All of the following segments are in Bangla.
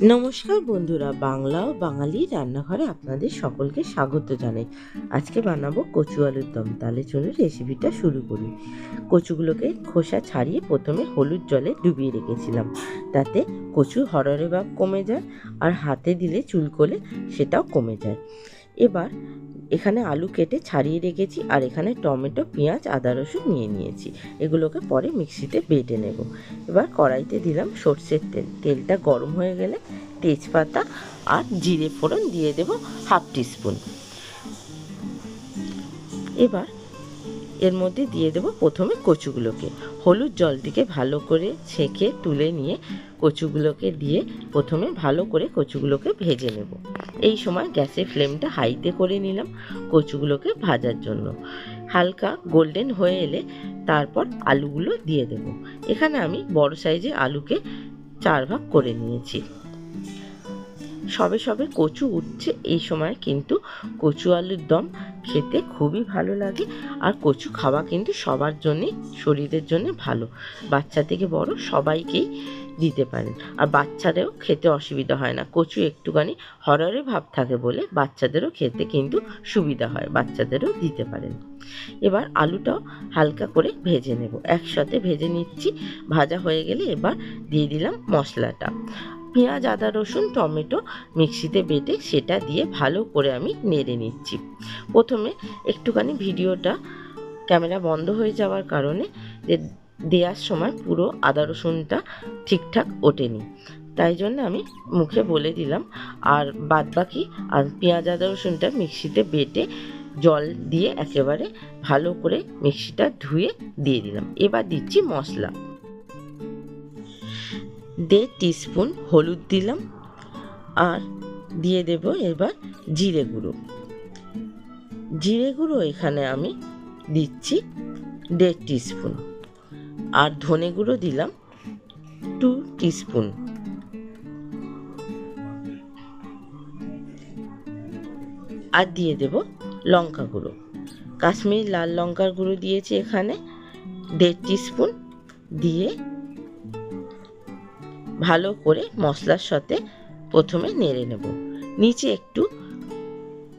নমস্কার বন্ধুরা, বাংলা ও বাঙালি রান্নাঘরে আপনাদের সকলকে স্বাগত জানাই। আজকে বানাবো কচু আলুর দম। তাহলে চলুন রেসিপিটা শুরু করি। কচুগুলোকে খোসা ছাড়িয়ে প্রথমে হলুদ জলে ডুবিয়ে রেখেছিলাম। তাতে কচু হররে ভাব কমে যায় আর হাতে দিলে চুলকোলে সেটাও কমে যায়। এবার এখানে আলু কেটে ছাড়িয়ে রেখেছি আর এখানে টমেটো, পেঁয়াজ, আদা রসুন নিয়ে নিয়েছি। এগুলোকে পরে মিক্সিতে বেটে নেব। এবার কড়াইতে দিলাম সর্ষের তেল। তেলটা গরম হয়ে গেলে তেজপাতা আর জিরে ফোড়ন দিয়ে দেব হাফ টিস্পুন এবার এর মধ্যে দিয়ে দেব প্রথমে কচুগুলোকে। হলুদ জল থেকে ভালো করে ছেঁকে, তুলে নিয়ে কচুগুলোকে দিয়ে প্রথমে ভালো করে কচুগুলোকে ভেজে নেব। এই সময় গ্যাসের ফ্লেমটা হাইতে করে নিলাম কচুগুলোকে ভাজার জন্য। হালকা গোল্ডেন হয়ে এলে তারপর আলুগুলো দিয়ে দেব। এখানে আমি বড় সাইজে আলুকে চার ভাগ করে নিয়েছি। সবে সবে কচু উঠছে, এই সময় কিন্তু কচু আলুর দম খেতে খুবই ভালো লাগে। আর কচু খাওয়া কিন্তু সবার জন্যই শরীরের জন্য ভালো। বাচ্চা থেকে বড় সবাইকেই দিতে পারেন। আর বাচ্চাদেরও খেতে অসুবিধা হয় না। কচু একটুখানি হররে ভাব থাকে বলে বাচ্চাদেরও খেতে কিন্তু সুবিধা হয়। বাচ্চাদেরও দিতে পারেন। এবার আলুটাও হালকা করে ভেজে নেব। একসাথে ভেজে নিচ্ছি। ভাজা হয়ে গেলে এবার দিয়ে দিলাম মশলাটা। পেঁয়াজ, আদা, রসুন, টমেটো মিক্সিতে বেটে সেটা দিয়ে ভালো করে আমি নেড়ে নিচ্ছি। প্রথমে একটুখানি ভিডিওটা ক্যামেরা বন্ধ হয়ে যাওয়ার কারণে দেওয়ার সময় পুরো আদা, রসুনটা ঠিকঠাক ওঠেনি। তাই জন্য আমি মুখে বলে দিলাম, আর বাদ বাকি আর পেঁয়াজ, আদা, রসুনটা মিক্সিতে বেটে জল দিয়ে একেবারে ভালো করে মিক্সিটা ধুয়ে দিয়ে দিলাম। এবার দিচ্ছি মশলা। দেড় টিস্পুন হলুদ দিলাম আর দিয়ে দেব এবার জিরে গুঁড়ো। জিরে গুঁড়ো এখানে আমি দিচ্ছি দেড় টিস্পুন আর ধনে গুঁড়ো দিলাম টু টিস্পুন আর দিয়ে দেব লঙ্কা গুঁড়ো। কাশ্মীর লাল লঙ্কার গুঁড়ো দিয়েছি এখানে দেড় টিস্পুন দিয়ে ভালো করে মশলার সাথে প্রথমে নেড়ে নেব। নিচে একটু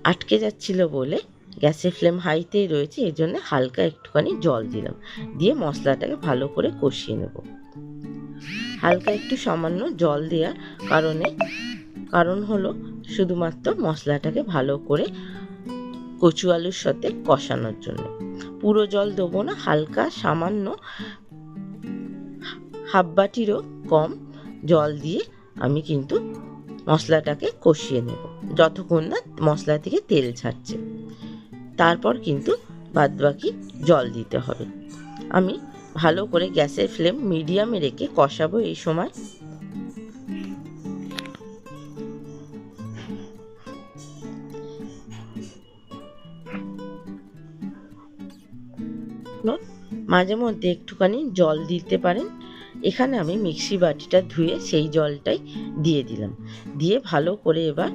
আটকে যাচ্ছিল বলে গ্যাসের ফ্লেম হাইতেই রয়েছে এই জন্য হালকা একটুখানি জল দিলাম। দিয়ে মশলাটাকে ভালো করে কষিয়ে নেব। হালকা একটু সামান্য জল দেওয়ার কারণে, কারণ হলো শুধুমাত্র মশলাটাকে ভালো করে কচু আলুর সাথে কষানোর জন্য। পুরো জল দেবো না, হালকা সামান্য হাফ বাটিরও কম জল দিয়ে আমি কিন্তু মশলাটাকে কষিয়ে নেব। যতক্ষণ না মশলা থেকে তেল ছাড়ছে। তারপর কিন্তু বাদবাকি জল দিতে হবে। আমি ভালো করে গ্যাসের ফ্লেম মিডিয়ামে রেখে কষাবো এই সময়। মাঝে মধ্যে একটুখানি জল দিতে পারেন। এখানে আমি মিক্সি বাটিটা ধুয়ে সেই জলটাই দিয়ে দিলাম। দিয়ে ভালো করে এবার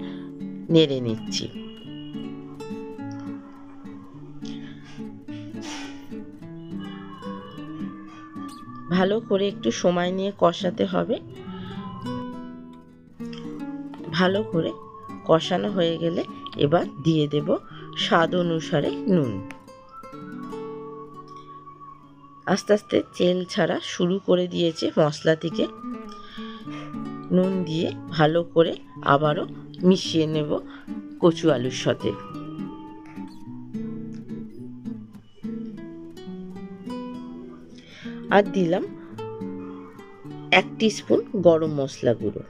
নেড়ে নিচ্ছি। ভালো করে একটু সময় নিয়ে কষাতে হবে। ভালো করে কষানো হয়ে গেলে এবার দিয়ে দেব স্বাদ অনুসারে নুন। আস্তে আস্তে তেল ছাড়া শুরু করে দিয়েছে মশলা থেকে। নুন দিয়ে ভালো করে আবারও মিশিয়ে নেব কচু আলুর সাথে। আর দিলাম এক স্পুন গরম মশলা গুঁড়ো।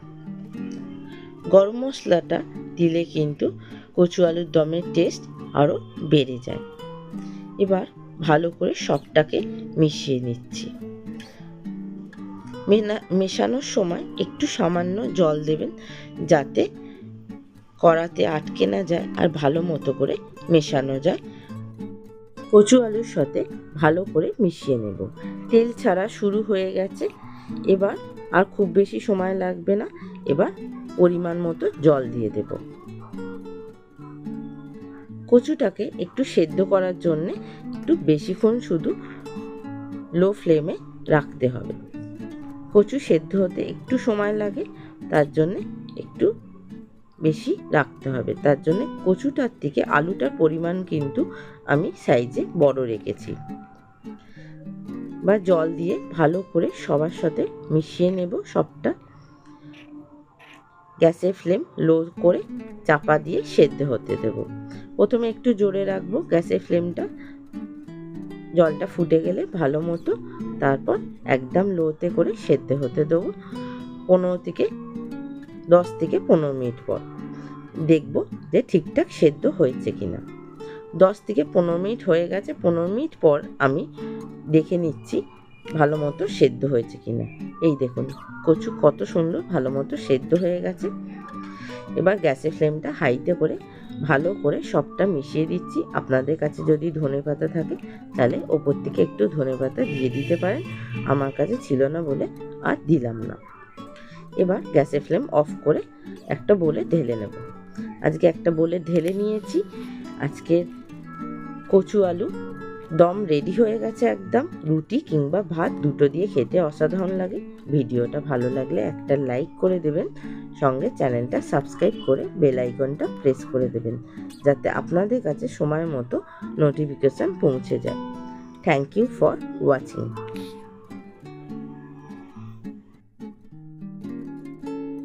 গরম মশলাটা দিলে কিন্তু কচু আলুর দমের টেস্ট আরও বেড়ে যায়। এবার ভালো করে সবটাকে মিশিয়ে নিচ্ছি। মেশানোর সময় একটু সামান্য জল দেবেন যাতে কড়াতে আটকে না যায় আর ভালো মতো করে মেশানো যায়। কচু আলুর সাথে ভালো করে মিশিয়ে নেব। তেল ছাড়া শুরু হয়ে গেছে। এবার আর খুব বেশি সময় লাগবে না। এবার পরিমাণ মতো জল দিয়ে দেব। কচুটাকে একটু সেদ্ধ করার জন্যে একটু বেশিক্ষণ শুধু লো ফ্লেমে রাখতে হবে। কচু সেদ্ধ হতে একটু সময় লাগে, তার জন্যে একটু বেশি রাখতে হবে। তার জন্য কচুটার থেকে আলুটার পরিমাণ কিন্তু আমি সাইজে বড় রেখেছি। বা জল দিয়ে ভালো করে সবার সাথে মিশিয়ে নেব সবটা। গ্যাসের ফ্লেম লো করে চাপা দিয়ে সেদ্ধ হতে দেব। প্রথমে একটু জোরে রাখব, গ্যাসের ফ্লেমটা। জলটা ফুটে গেলে ভালো মতো তারপর একদম লোতে করে সেদ্ধ হতে দেবো, পনেরো থেকে দশ থেকে পনেরো মিনিট পর। দেখব যে ঠিকঠাক সেদ্ধ হয়েছে কিনা। দশ থেকে পনেরো মিনিট হয়ে গেছে, পনেরো মিনিট পর আমি দেখে নিচ্ছি ভালো মতো সেদ্ধ হয়েছে কিনা। এই দেখুন, কচু কত সুন্দর ভালো মতো সেদ্ধ হয়ে গেছে। এবার গ্যাসের ফ্লেমটা হাইতে করে ভালো করে সবটা মিশিয়ে দিচ্ছি। আপনাদের কাছে যদি ধনে পাতা থাকে, তাহলে ওপর থেকে একটু ধনে পাতা দিয়ে দিতে পারেন। আমার কাছে ছিল না বলে আর দিলাম না। এবার গ্যাসের ফ্লেম অফ করে একটা বলে ঢেলে নেব। আজকে একটা বলে ঢেলে নিয়েছি। আজকে কচু আলু দম রেডি হয়ে গেছে একদম। রুটি কিংবা ভাত দুটো দিয়ে খেতে অসাধারণ লাগে। ভিডিওটা ভালো লাগলে একটা লাইক করে দেবেন। সঙ্গে চ্যানেলটা সাবস্ক্রাইব করে বেল আইকনটা প্রেস করে দেবেন। যাতে আপনাদের কাছে সময় মতো নোটিফিকেশান পৌঁছে যায়। Thank you for watching